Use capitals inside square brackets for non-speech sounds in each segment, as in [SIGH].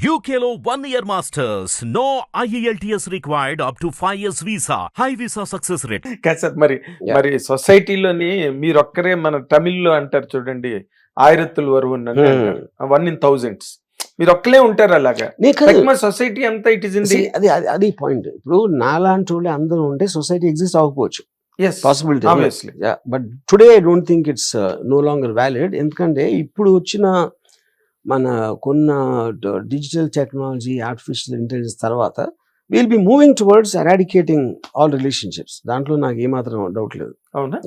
One year masters. No E IELTS required up to 5 years visa. High visa success rate. కాదు sir మరి. మరి సొసైటీలోని మీరు ఒక్కరే మన తమిళ్ళో అంటారు చూడండి ఆయిరత్తులు వరువు. వన్ ఇన్ థౌజండ్స్ మీరు ఒక్కలే ఉంటారు అలాగా నీ సొసైటీ అంతా it is in the See, అది అది- అది పాయింట్ ఇప్పుడు నాలాంటి వాళ్ళు అందరూ ఉంటే సొసైటీ ఎగ్జిస్ట్ అవ్వకపోవచ్చు yes possibility but today I don't think it's no longer valid ఎందుకంటే ఇప్పుడు వచ్చిన మన కొన్న డిజిటల్ టెక్నాలజీ ఆర్టిఫిషియల్ ఇంటెలిజెన్స్ తర్వాత will be moving towards eradicating all relationships దాంట్లో నాకు ఏమాత్రం డౌట్ లేదు అవునా.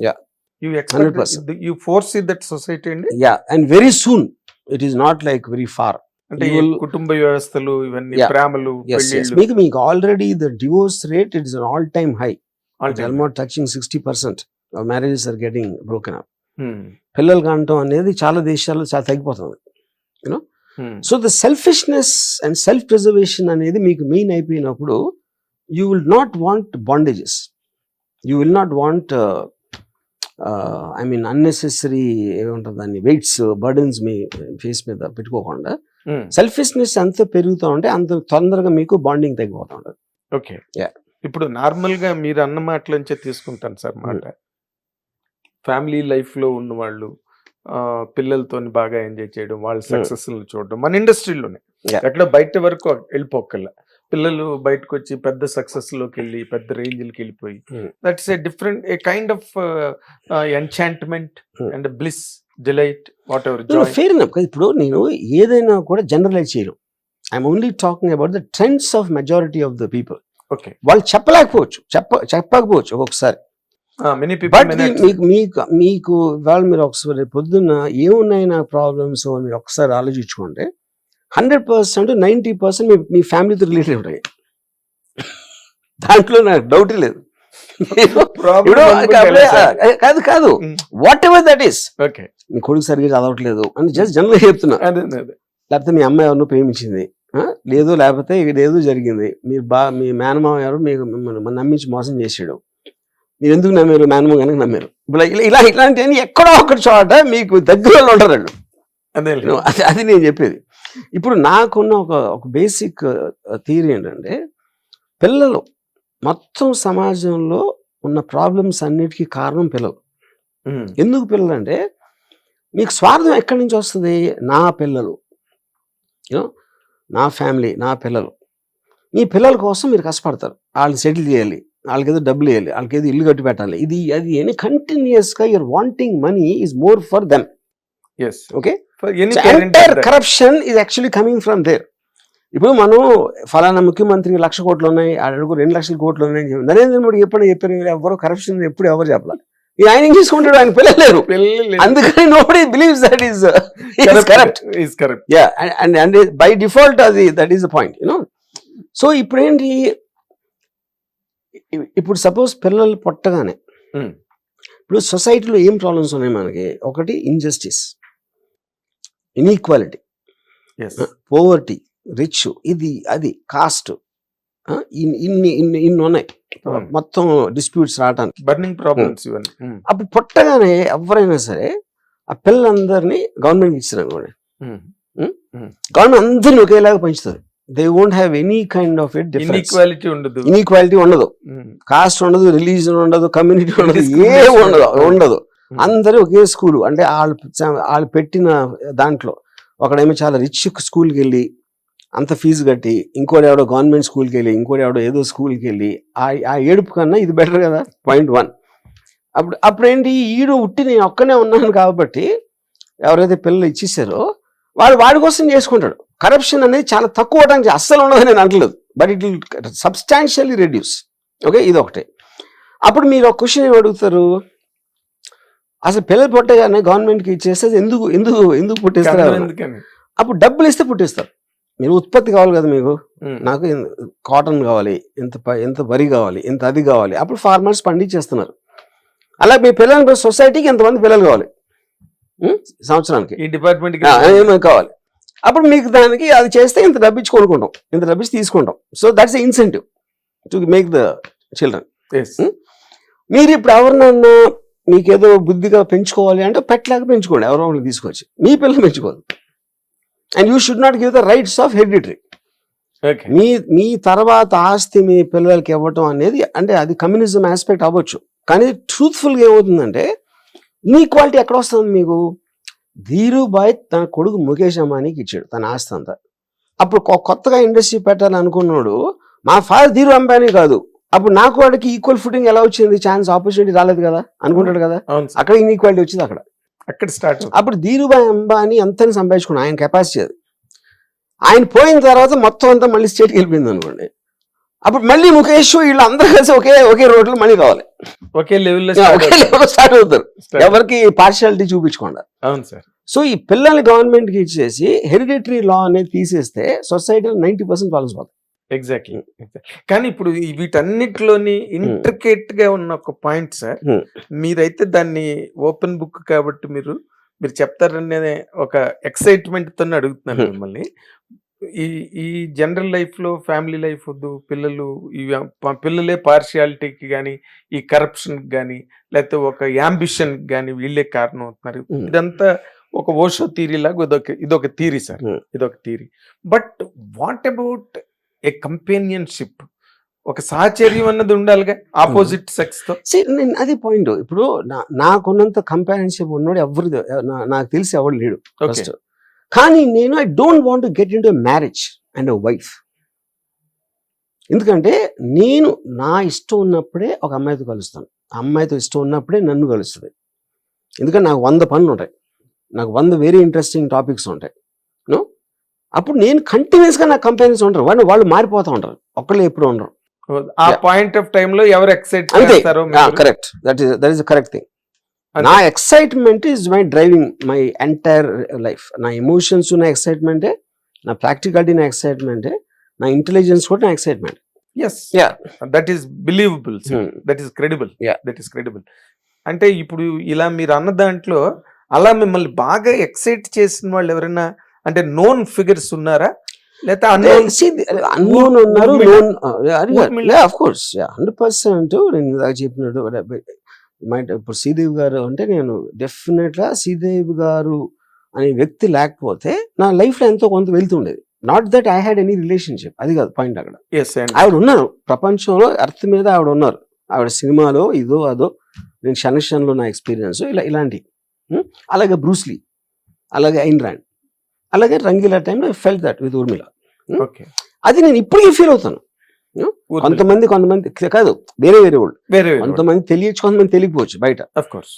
You 100%. Expect you force that society అండి yeah and very soon it is not like very far అంటే కుటుంబ వ్యవస్థలు ఇవన్నీ. ప్రేమలు మీకు మీకు already the divorce rate it is all time high it's. Almost touching sixty percent marriages are getting broken up. పిల్లలు కావటం అనేది చాలా దేశాల్లో చాలా తగ్గిపోతుంది Hmm. So the selfishness and self preservation అనేది మీకు మెయిన్ అయిపోయినప్పుడు you will not want bondages you will not want I mean unnecessary ఏమంటుంది దాన్ని వెయిట్స్ బర్డన్స్ మీ ఫేస్ మీద పెట్టుకోకుండా Hmm. సెల్ఫిష్నెస్ ఎంత పెరుగుతూ ఉంటే అంత తొందరగా మీకు బాండింగ్ తగ్గిపోతూ ఉంటుంది ఓకే. ఇప్పుడు నార్మల్గా మీరు అన్న మాటలోంచే తీసుకుంటాను సార్ మాట ఫ్యామిలీ లైఫ్లో ఉన్న వాళ్ళు ఆ, పిల్లలతో బాగా ఎంజాయ్ చేయడం వాళ్ళ సక్సెస్ చూడడం మన ఇండస్ట్రీలోనే. ఎక్కడ బయట వరకు వెళ్ళిపోకల్లా పిల్లలు బయటకు వచ్చి పెద్ద సక్సెస్లోకి వెళ్ళి పెద్ద రేంజ్లకి వెళ్ళిపోయి. Hmm. That's a different a kind of Hmm. And bliss delight whatever fair ఇప్పుడు నేను ఏదైనా కూడా జనరలైజ్ చేయను I'm only talking about the trends of majority of the people okay వాళ్ళు చెప్పలేకపోవచ్చు. చెప్ప చెప్పకపోవచ్చు ఒక్కొక్కసారి. మీకు మీకు మీకు ఇవాళ మీరు ఒకసారి పొద్దున్న ఏమున్నాయి నా ప్రాబ్లమ్స్ మీరు ఒకసారి ఆలోచించుకోండి. హండ్రెడ్ పర్సెంట్ నైంటీ పర్సెంట్ మీ మీ ఫ్యామిలీతో రిలేటెడ్ ఉంటాయి. దాంట్లో నాకు డౌట్ లేదు. [LAUGHS] కాదు కాదు. Whatever that is okay మీ కొడుకు సరిగ్గా చదవట్లేదు అని జస్ట్ జనరల్ చెప్తున్నా. లేకపోతే మీ అమ్మాయి ఎవరినో ప్రేమించింది? లేదు లేకపోతే ఇదేదో జరిగింది. మీరు బా మీ మేనమామ ఎవరు మీకు మిమ్మల్ని నమ్మించి మోసం చేసాడు మీరు ఎందుకు నమ్మారు? మేనమామ కనుక నమ్మారు. ఇలా ఇలా ఇలాంటివన్నీ ఎక్కడో ఒక చోట మీకు దగ్గరలో ఉంటారు వాళ్ళు. అదే అది నేను చెప్పేది. ఇప్పుడు నాకున్న ఒక ఒక బేసిక్ థియరీ ఏంటంటే పిల్లలు మొత్తం సమాజంలో ఉన్న ప్రాబ్లమ్స్ అన్నిటికీ కారణం పిల్లలు. ఎందుకు పిల్లలు అంటే మీకు స్వార్థం ఎక్కడి నుంచి వస్తుంది? నా పిల్లలు. యూనో నా ఫ్యామిలీ నా పిల్లలు. మీ పిల్లల కోసం మీరు కష్టపడతారు. వాళ్ళని సెటిల్ చేయాలి. వాళ్ళకి ఏదో డబ్బులు వేయాలి వాళ్ళకి ఏదో ఇల్లు కట్టి పెట్టాలి. ఇది అది అని కంటిన్యూస్గా you're wanting money is more for them okay entire. Corruption is actually coming from there ఇప్పుడు మనం ఫలానా ముఖ్యమంత్రి లక్ష కోట్లు ఉన్నాయి అడుగు రెండు లక్షల కోట్లు ఉన్నాయి అని చెప్పి నరేంద్ర మోడీ ఎప్పుడు చెప్పారు ఎవరు కరప్షన్ ఎప్పుడు ఎవరు చెప్పలేదు ఈ ఆయన ఏం చేసుకుంటాడు? ఆయన పిల్లలేరు పిల్లలు అందుకని nobody believes that is correct is correct yeah and and by default అది that is the point you know so ఇప్పుడు ఏంటి? ఇ- ఇప్పుడు సపోజ్ పిల్లలు పుట్టగానే Hmm. ఇప్పుడు సొసైటీలో ఏం ప్రాబ్లమ్స్ ఉన్నాయి మనకి? ఒకటి ఇంజస్టిస్ ఇన్ఈక్వాలిటీ పోవర్టీ రిచ్ ఇది అది కాస్ట్ ఇన్ని ఇన్ని ఇన్ని ఉన్నాయి. Hmm. మొత్తం డిస్ప్యూట్స్ రావడానికి బర్నింగ్ ప్రాబ్లమ్స్ ఇవన్నీ. ఉమ్. అప్పుడు పుట్టగానే ఎవరైనా సరే ఆ పిల్లలందరినీ గవర్నమెంట్ ఇచ్చారు అనుకోండి ఉమ్. గవర్నమెంట్ అందరిని ఒకేలాగా పెంచుతుంది they won't have any kind of it inequality ఉండదు. ఇన్ఈక్వాలిటీ ఉండదు. కాస్ట్ ఉండదు రిలీజన్ ఉండదు కమ్యూనిటీ ఉండదు ఏ ఉండదు. ఉండదు. Hmm. అందరూ ఒకే స్కూల్. అంటే వాళ్ళు వాళ్ళు పెట్టిన దాంట్లో ఒకడేమో చాలా రిచ్ స్కూల్కి వెళ్ళి అంత ఫీజు కట్టి ఇంకోటి ఎవడో గవర్నమెంట్ స్కూల్కి వెళ్ళి ఇంకోటి ఎవడో ఏదో స్కూల్కి వెళ్ళి ఆ ఆ ఏడుపు కన్నా ఇది బెటర్ కదా? పాయింట్ వన్ అప్పుడు అప్పుడేంటి ఈడు ఉట్టి నేను ఒక్కనే ఉన్నాను కాబట్టి ఎవరైతే పిల్లలు ఇచ్చేసారో వాడు వాడి కోసం చేసుకుంటాడు. కరప్షన్ అనేది చాలా తక్కువ అవడానికి అస్సలు ఉండదు నేను అంటలేదు but it will substantially reduce okay ఇది ఒకటే. అప్పుడు మీరు ఒక క్వశ్చన్ ఏమి అడుగుతారు? అసలు పిల్లలు పుట్టగానే గవర్నమెంట్కి ఇచ్చేస్తే ఎందుకు ఎందుకు ఎందుకు పుట్టిస్తారు అప్పుడు డబ్బులు ఇస్తే పుట్టిస్తారు. మీరు ఉత్పత్తి కావాలి కదా మీకు. నాకు కాటన్ కావాలి ప- ఎంత వరి కావాలి ఇంత అది కావాలి. అప్పుడు ఫార్మర్స్ పండించేస్తున్నారు. అలా మీ పిల్లలకి సొసైటీకి ఎంతమంది పిల్లలు కావాలి? సంవత్సరానికి. ఈ డిపార్ట్మెంట్ ఆ, ఏమో కావాలి. అప్పుడు మీకు దానికి అది చేస్తే ఇంత డబ్బు ఇచ్చి కొనుక్కుంటాం. ఇంత డబ్బు ఇచ్చి తీసుకుంటాం so that's incentive to make the children మీరు ఇప్పుడు ఎవరినన్నా మీకేదో బుద్ధిగా పెంచుకోవాలి అంటే పెట్టలేక పెంచుకోండి. ఎవరో ఒకరు తీసుకొచ్చి. మీ పిల్లలు పెంచుకోదు and you should not give the rights of hereditary okay మీ మీ తర్వాత ఆస్తి మీ పిల్లలకి ఇవ్వటం అనేది అంటే అది కమ్యూనిజం ఆస్పెక్ట్ అవ్వచ్చు. కానీ ట్రూత్ఫుల్గా ఏమవుతుందంటే ఈక్వాలిటీ ఎక్కడ వస్తుంది మీకు? ధీరుబాయ్ తన కొడుకు ముఖేష్ అంబానీకి ఇచ్చాడు తన ఆస్తి అంతా. అప్పుడు కొత్తగా ఇండస్ట్రీ పెట్టాలనుకున్నాడు మా ఫాదర్ ధీరు అంబానీ కాదు. అప్పుడు నాకు వాడికి ఈక్వల్ ఫుటింగ్ ఎలా వచ్చింది? ఛాన్స్ ఆపర్చునిటీ రాలేదు కదా? అనుకుంటాడు కదా? అక్కడ ఇన్ఈక్వాలిటీ వచ్చింది అక్కడ. అక్కడ స్టార్ట్ అప్పుడు ధీరుభాయ్ అంబానీ అంతని సంపాదించుకున్నాడు. ఆయన కెపాసిటీ అది. ఆయన పోయిన తర్వాత మొత్తం అంతా మళ్ళీ స్టేట్కి వెళ్ళిపోయింది అనుకోండి. అప్పుడు మళ్ళీ ముఖేష్ వీళ్ళు అందరూ కలిసి ఒకే ఒకే రోడ్లో మళ్ళీ కావాలి. ఒకే లెవెల్లో ఒకే లెవెల్లో స్టార్ట్ అవుతారు. ఎవరికి పార్షియాలిటీ చూపించకుండా. అవును సార్. సో ఈ పిల్లల్ని గవర్నమెంట్కి ఇచ్చేసి హెరిడిటరీ లా అనేది తీసేస్తే సొసైటీలో నైంటీ పర్సెంట్ బ్యాలెన్స్ పోతుంది ఎగ్జాక్ట్లీ కానీ ఇప్పుడు వీటన్నిటిలోని ఇంట్రికేట్గా ఉన్న ఒక పాయింట్ సార్ Hmm. మీరైతే దాన్ని ఓపెన్ బుక్ కాబట్టి మీరు మీరు చెప్తారనే ఒక ఎక్సైట్మెంట్తో అడుగుతున్నాను Hmm. మిమ్మల్ని. ఈ ఈ జనరల్ లైఫ్లో ఫ్యామిలీ లైఫ్ వద్దు పిల్లలు ఈ పిల్లలే పార్షియాలిటీకి కానీ ఈ కరప్షన్ కానీ లేకపోతే ఒక యాంబిషన్ కానీ వీళ్ళే కారణం అవుతున్నారు. ఇదంతా ఒక ఓషో థీరీ లాగా ఇదొక ఇదొక థీరీ సార్. ఇదొక theory but what about a companionship? ఒక సాహచర్యం అన్నది ఉండాలిగా ఆపోజిట్ సెక్స్తో నేను అది పాయింట్. ఇప్పుడు నా- నాకున్నంత కంపారిజన్షిప్ ఉన్నాడు ఎవరు నాకు తెలిసి ఎవరు లేడు ఓకే. ఫస్ట్. కానీ నేను I don't want get into marriage and wife ఎందుకంటే నేను నా ఇష్టం ఉన్నప్పుడే ఒక అమ్మాయితో కలుస్తాను. అమ్మాయితో ఇష్టం ఉన్నప్పుడే నన్ను కలుస్తుంది. ఎందుకంటే నాకు వంద పనులు ఉంటాయి. నాకు వంద వెరీ ఇంట్రెస్టింగ్ టాపిక్స్ ఉంటాయి. నో అప్పుడు నేను కంటిన్యూస్గా నా కంపెనీస్ ఉంటారు. వాళ్ళు వాళ్ళు మారిపోతూ ఉంటారు. ఒక్కళ్ళు ఎప్పుడు ఉండరు. ఆ. పాయింట్ ఆఫ్ టైం లో ఎవరు excite correct that is that is correct thing. నా excitement is my driving my entire life నా ఎమోషన్స్ నా ఎక్సైట్మెంటే నా ప్రాక్టికాలిటీ నా ఎక్సైట్మెంటే నా ఇంటెలిజెన్స్ కూడా నా excitement yes Yeah. That is believable. That is credible Yeah. That is credible అంటే ఇప్పుడు ఇలా మీరు అన్న దాంట్లో అలా మిమ్మల్ని బాగా ఎక్సైట్ చేసిన వాళ్ళు ఎవరైనా అంటే నోన్ ఫిగర్స్ ఉన్నారా? లేకపోతే అన్నోన్ అన్నోన్ ఉన్నారు కోర్స్ హండ్రెడ్ పర్సెంట్ నేను ఇందాక చెప్పినట్టు మైట్ ఇప్పుడు శ్రీదేవి గారు అంటే నేను డెఫినెట్గా శ్రీదేవి గారు అనే వ్యక్తి లేకపోతే నా లైఫ్లో ఎంతో కొంత వెళ్తుండేది. Not that I had any relationship. అది కాదు పాయింట్ అక్కడ. ఆవిడ ఉన్నారు. ప్రపంచంలో ఎర్త్ మీద ఆవిడ ఉన్నారు. ఆవిడ సినిమాలో ఇదో అదో నేను షన్షన్లో నా ఎక్స్పీరియన్స్ ఇలా ఇలాంటి. ఉం? అలాగే బ్రూస్లీ అలాగే ఐన్ ర్యాండ్ అలాగే రంగీలా టైంలో fell that with Urmila. Okay అది నేను ఇప్పటికీ ఫీల్ అవుతాను. కొంతమంది కొంతమంది కాదు వేరే వేరే వాళ్ళు. వేరే కొంతమంది తెలియచ్చు కొంతమంది తెలియకపోవచ్చు బయట. Course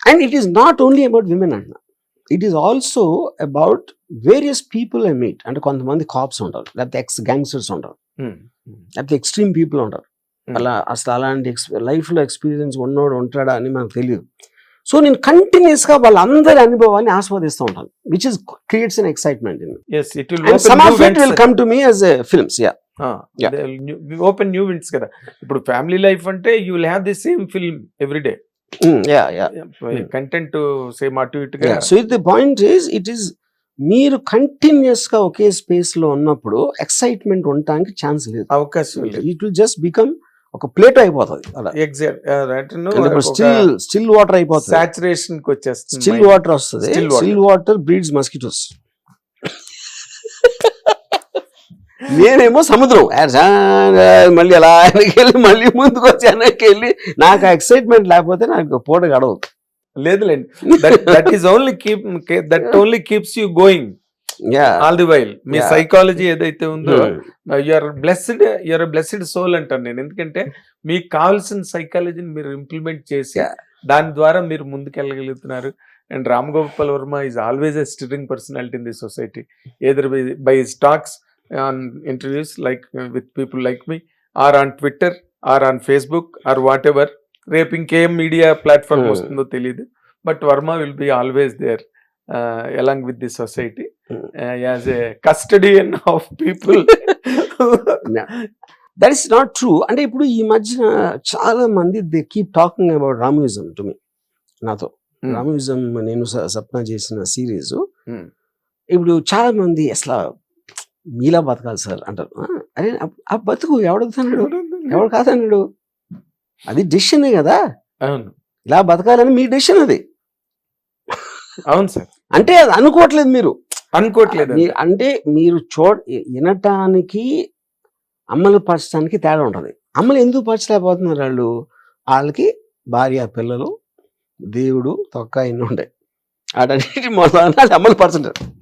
and it is not only about women అంటున్నా it is also about various people I meet అంటే కొంతమంది కాప్స్ ఉంటారు లేకపోతే ఎక్స్ గ్యాంగ్స్టర్స్ ఉంటారు. లేకపోతే ఎక్స్ట్రీమ్ పీపుల్ ఉంటారు. Hmm. అలా అసలు అలాంటి లైఫ్లో ఎక్స్పీరియన్స్ ఉన్నోడు ఉంటాడా అని మనకు తెలియదు సో నేను కంటిన్యూస్గా వాళ్ళందరి అనుభవాన్ని ఆస్వాదిస్తూ ఉంటాను which is creates an excitement yes it will and some of it will come to me as films yeah. Open new winds కదా. ఇప్పుడు ఫ్యామిలీ లైఫ్ అంటే you will have the same film every day. Yeah yeah content same అటు ఇటుగా so it the point is it is మీరు కంటిన్యూస్గా ఒకే స్పేస్లో ఉన్నప్పుడు excitement ఉండటానికి ఛాన్స్ లేదు. అవకాశం లేదు. ఇట్ విల్ జస్ట్ బికమ్ ఒక ప్లేట్ అయిపోతుంది అలా. ఎగ్జాక్ట్ స్టిల్ స్టిల్ వాటర్ అయిపోతుంది. సాచురేషన్కి వచ్చేస్తుంది స్టిల్. వాటర్ వస్తుంది. స్టిల్ వాటర్ బ్రీడ్స్ మస్కిటోస్ నేనేమో సముద్రం. మళ్ళీ అలా వెనక్కి వెళ్ళి మళ్ళీ ముందుకు వచ్చి వెనక్కి వెళ్ళి నాకు ఎక్సైట్మెంట్ లేకపోతే నాకు పూట గడవదు. లేదులేండి. That is only keep that only keeps you. Going all the while me. Psychology ఏదైతే ఉందో. You're blessed you're blessed soul అంటాను నేను. ఎందుకంటే మీకు కావాల్సిన సైకాలజీని మీరు ఇంప్లిమెంట్ చేసి. దాని ద్వారా మీరు ముందుకెళ్ళగలుగుతున్నారు and Ram Gopal Varma is always a stirring personality in the society either by his talks on interviews like with people like me or on Twitter or on Facebook or whatever రేపు ఇంకేం media platform Hmm. వస్తుందో తెలియదు but Varma will be always there along with the society Hmm. As a custodian of people that is not true అంటే ఇప్పుడు ఈ మధ్యన చాలా మంది they keep talking about Ramuism to me నాతో Hmm. రామ్యూజం నేను స- సప్న చేసిన సిరీస్ Hmm. ఇప్పుడు చాలా మంది అసలు మీలా బతకాలి సార్ అంటారు. "ఆ, అరే ఆ- బతుకు ఎవడవుతున్నాడు ఎవడు కాదన్నాడు? అది డిసిషనే కదా. అవును. ఇలా బతకాలని మీ డిసిషన్ అది. అవును సార్. అంటే అది అనుకోవట్లేదు మీరు. అనుకోవట్లేదు అంటే మీరు చూ వినటానికి అమలు పరచడానికి తేడా ఉంటుంది. అమలు ఎందుకు పరచలేకపోతున్నారు వాళ్ళు? వాళ్ళకి భార్య పిల్లలు దేవుడు తొక్క ఇన్ని ఉంటాయి. వాటన్నిటి మొదలు అమలు పరచలేరు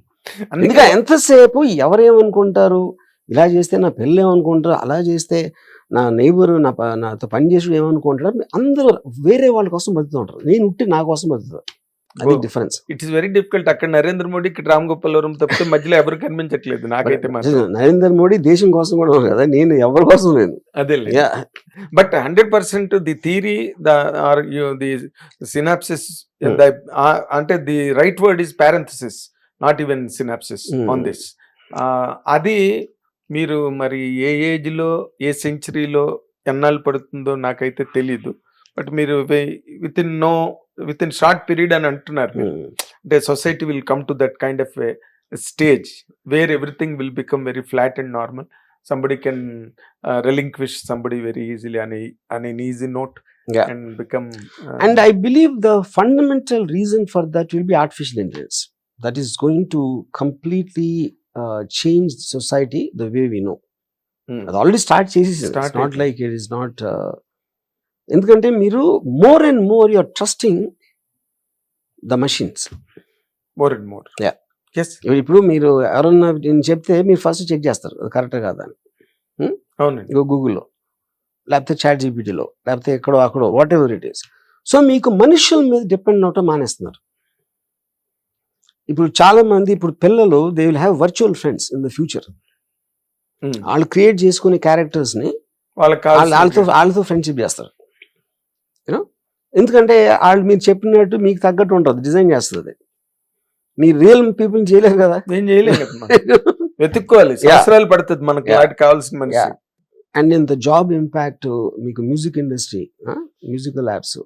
అందుకే ఎంతసేపు ఎవరేమనుకుంటారు? ఇలా చేస్తే నా పిల్లలు ఏమనుకుంటారు అలా చేస్తే నా నైబర్ నా నాతో పని చేసి ఏమనుకుంటారు అందరూ వేరే వాళ్ళ కోసం బతుకుతూ ఉంటారు. నేను ఉట్టి నా కోసం బతుకుతాను అది. Difference it is very difficult అక్కడ నరేంద్ర మోడీ ఇక్కడ రామ్ గోపాల్ వరం తప్పితే మధ్యలో ఎవరు కనిపించట్లేదు నాకైతే నరేంద్ర మోడీ దేశం కోసం కూడా కదా నేను ఎవరి కోసం నేను అదే. But hundred percent the theory the or the synopsis. అంటే the right word is parenthesis not even synopsis Hmm. On this అది మీరు మరి ఏ ఏజ్లో ఏ సెంచరీలో ఎన్నాళ్ళు పడుతుందో నాకైతే తెలీదు బట్ మీరు within no within short period అని అంటున్నారు మీరు. అంటే society will come to that kind of stage where everything will become very flat and normal somebody can relinquish somebody very easily on a on an easy note Yeah. and become uh, And I believe the fundamental reason for that That is going to completely uh, change society the way we know. mm, అది already start చేసేసి Start నాట్. Like it is not ఎందుకంటే మీరు more and more your trusting the machines more and more. Yeah. yes. ఇప్పుడు మీరు ఎవరన్నా నేను చెప్తే మీరు ఫస్ట్ చెక్ చేస్తారు. అది కరెక్ట్ కాదా? అని అవునండి. ఇగో గూగుల్లో లేకపోతే చాట్ జీపీటీలో లేకపోతే ఎక్కడో అక్కడో whatever it is so మీకు మనుషుల మీద డిపెండ్ అవటం మానేస్తున్నారు. ఇప్పుడు చాలా మంది ఇప్పుడు పిల్లలు they will have virtual friends in the future. వాళ్ళు క్రియేట్ చేసుకునే క్యారెక్టర్స్ని వాళ్ళకి వాళ్ళ- వాళ్ళతో వాళ్ళతో ఫ్రెండ్షిప్ చేస్తారు. యూనో ఎందుకంటే వాళ్ళు మీరు చెప్పినట్టు మీకు తగ్గట్టు ఉంటుంది డిజైన్ చేస్తుంది. మీరు రియల్ పీపుల్ చేయలేరు కదా. ఏం చేయలేం కదా మనం. వెతుక్కోవాలి సంవత్సరాలు పడుతుంది మనకి. వాటికి కావాల్సిన మనిషి. And in the job impact మీకు మ్యూజిక్ ఇండస్ట్రీ మ్యూజికల్ యాప్స్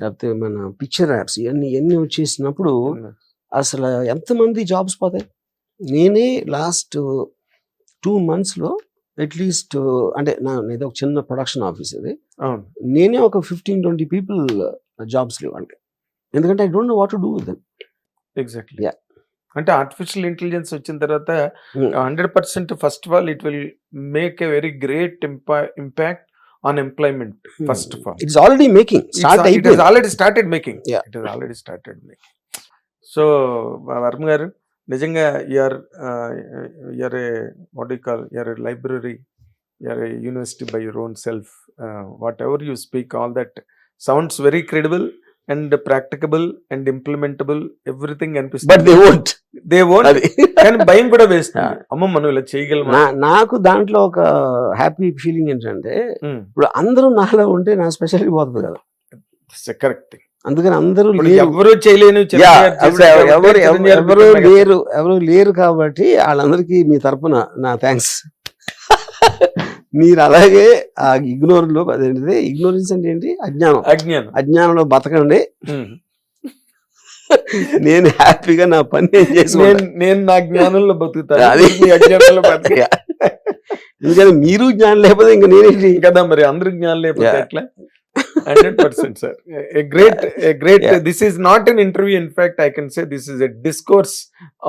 లేకపోతే మన పిక్చర్ యాప్స్ ఇవన్నీ ఇవన్నీ వచ్చేసినప్పుడు అసలు ఎంతమంది జాబ్స్ పోతాయి? నేనే లాస్ట్ టూ మంత్స్లో అట్లీస్ట్ అంటే నా ఇది ఒక చిన్న ప్రొడక్షన్ ఆఫీస్ ఇది. నేనే ఒక ఫిఫ్టీన్ ట్వంటీ పీపుల్ జాబ్స్ లేవు అంటే ఎందుకంటే I don't know what to do with exactly. అంటే ఆర్టిఫిషియల్ ఇంటెలిజెన్స్ వచ్చిన తర్వాత Hmm. Hundred percent first of all it will make a very great impact on employment first of all. It's already making start already started making. It already started making so Varma గారు నిజంగా you're you're a what you call you're a library you're a university by your own self whatever you speak all that sounds very credible and practicable and implementable everything but అనిపిస్తుంది. They won't కానీ భయం కూడా వేస్తుంది. అమ్మ మనం ఇలా చేయగలమా? నా నాకు దాంట్లో ఒక హ్యాపీ ఫీలింగ్ ఏంటంటే Hmm. ఇప్పుడు అందరూ నాలో ఉంటే నా స్పెషాలిటీ పోతుంది కదా. కరెక్ట్ అందుకని అందరూ. ఎవరు చేయలేను ఎవరు లేరు ఎవరు లేరు కాబట్టి వాళ్ళందరికీ మీ తరపున నా థ్యాంక్స్ [LAUGHS] మీరు అలాగే ఆ ఇగ్నోర్లో అదేంటిది? ఇగ్నోరెన్స్ అంటే ఏంటి? అజ్ఞానం. అజ్ఞానం. అజ్ఞానంలో బతకండి. నేను హ్యాపీగా నా పని నేను నేను నేను నా జ్ఞానంలో బతుకుతాను [LAUGHS] అది- అజ్ఞానంలో బతుకు. [LAUGHS] ఎందుకంటే మీరు జ్ఞానం లేకపోతే ఇంక నేనేంటి? కదా మరి అందరు జ్ఞానం లేకపోతే. ఎట్లా? Hundred percent sir great great. This is not an interview in fact I can say this is a discourse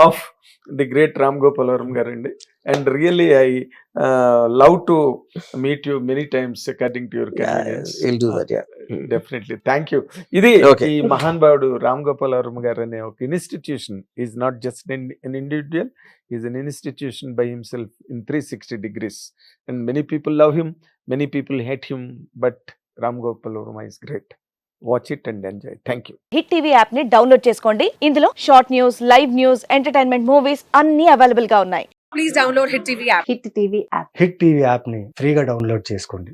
of the great Ram Gopal Varma గారు అండి and really I love to meet you many times according to your definitely thank you ఇది Okay. ఈ మహానుభావుడు రామ్ గోపాల్ వర్మ గారు అనే ఒక institution. Is not just an individual is an institution by himself in three sixty degrees and many people love him many people hate him but Ram Gopal Varma is great. Watch it and enjoy. Thank you. Hit TV యాప్ని download చేసుకోండి. ఇందులో short news live news entertainment movies అన్ని అవైలబుల్గా ఉన్నాయి. Please download Hit TV app. Hit TV app hit TV యాప్ని ఫ్రీగా download చేసుకోండి.